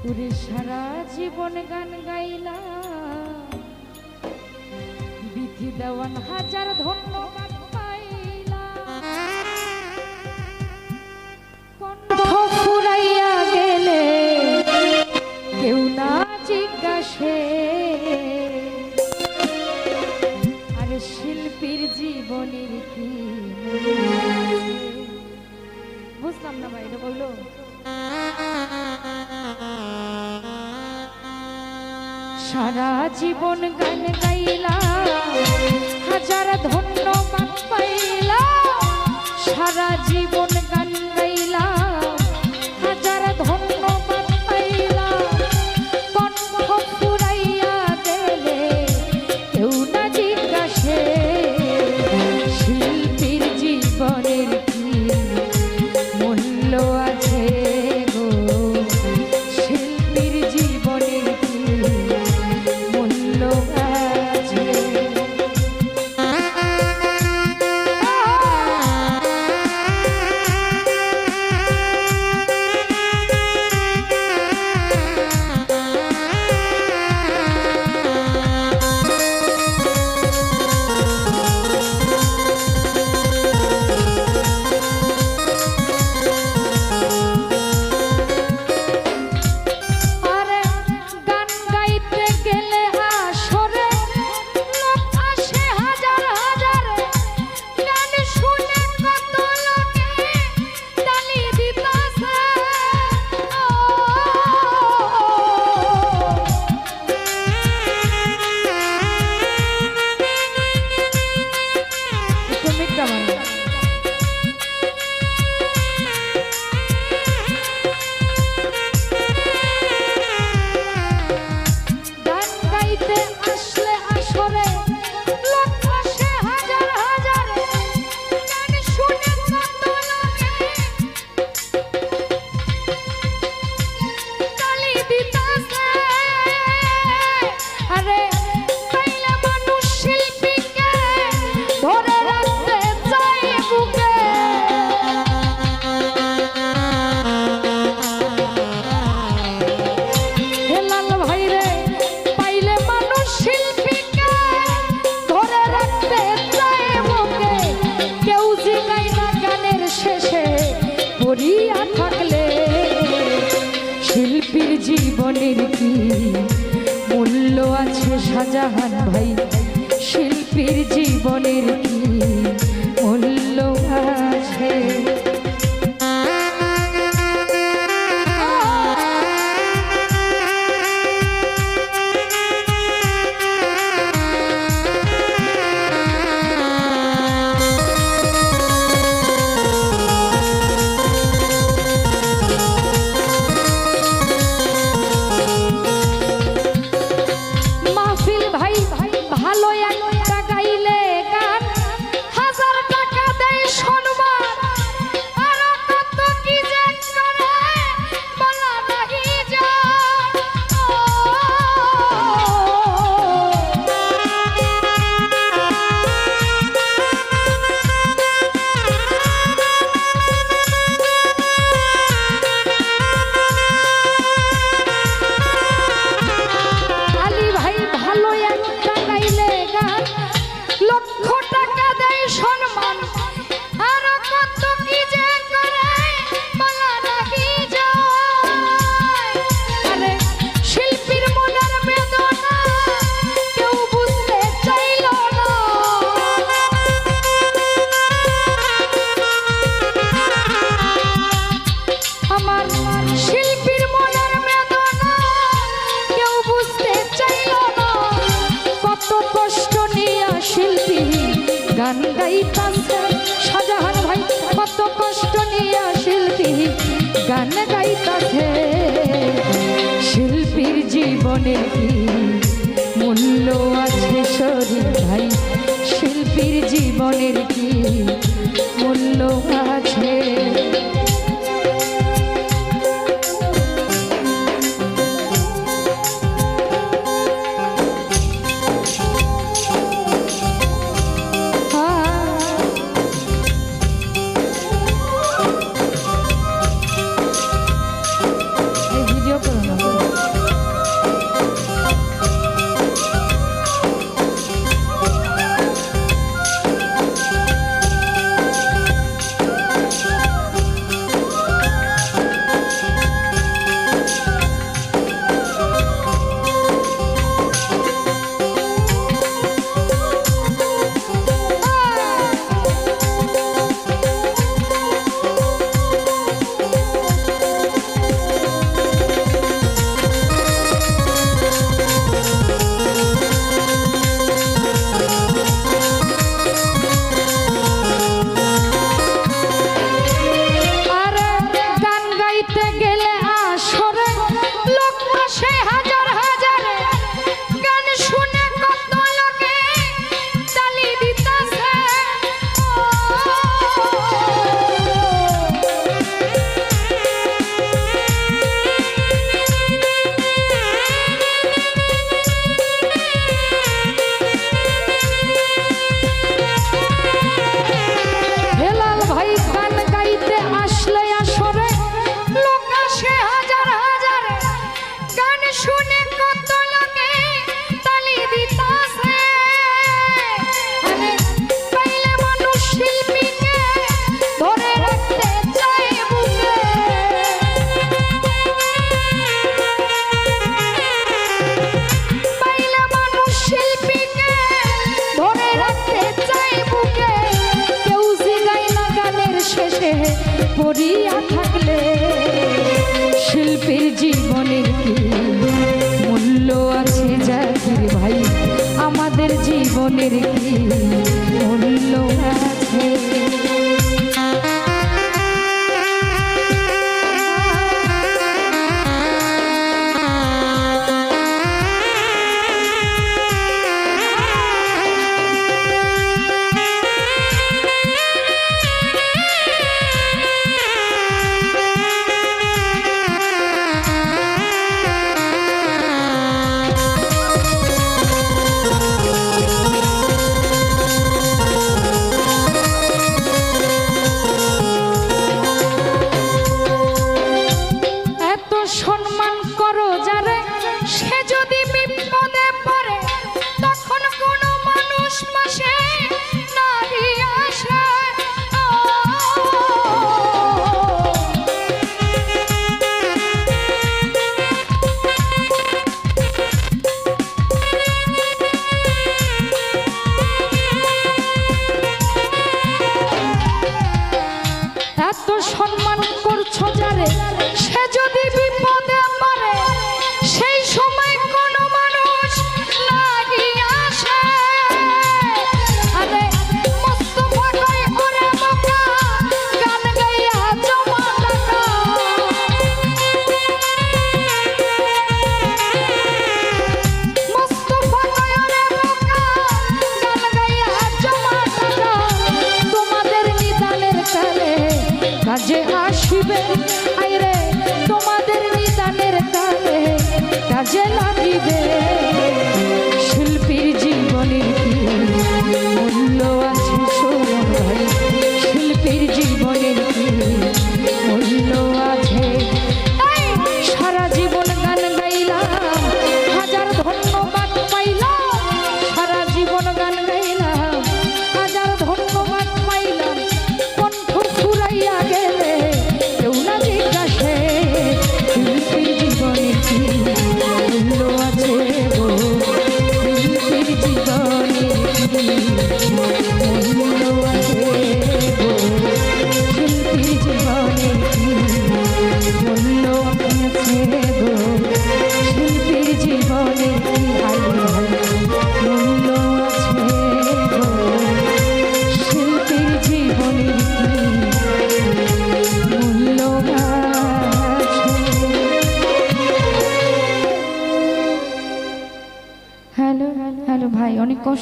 তুরে সারা জীবন গান গাইলা বিধি দেওয়ান হাজার ধন্যবাদ পাইলা কণ্ঠ ফুরাইয়া গেলে কেউ না জিজ্ঞাসে আর শিল্পীর জীবনের কি বুঝলাম না ভাই, এটা বলল? সারা জীবন গান গাইলা হাজার ধন্যবাদ পাইলা সারা জীবনের কি? মূল্য আছে সাজাহান ভাই শিল্পীর জীবনের কি? গান গাইতাছে। শিল্পীর জীবনে কি মূল্য আছে শরীর ভাই? শিল্পীর জীবনের কি মূল্য আছে? পড়িয়া থাকলে শিল্পীর জীবনের কি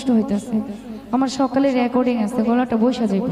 কষ্ট হইতেছে। আমার সকালে রেকর্ডিং আছে গলাটা বসা যাইব।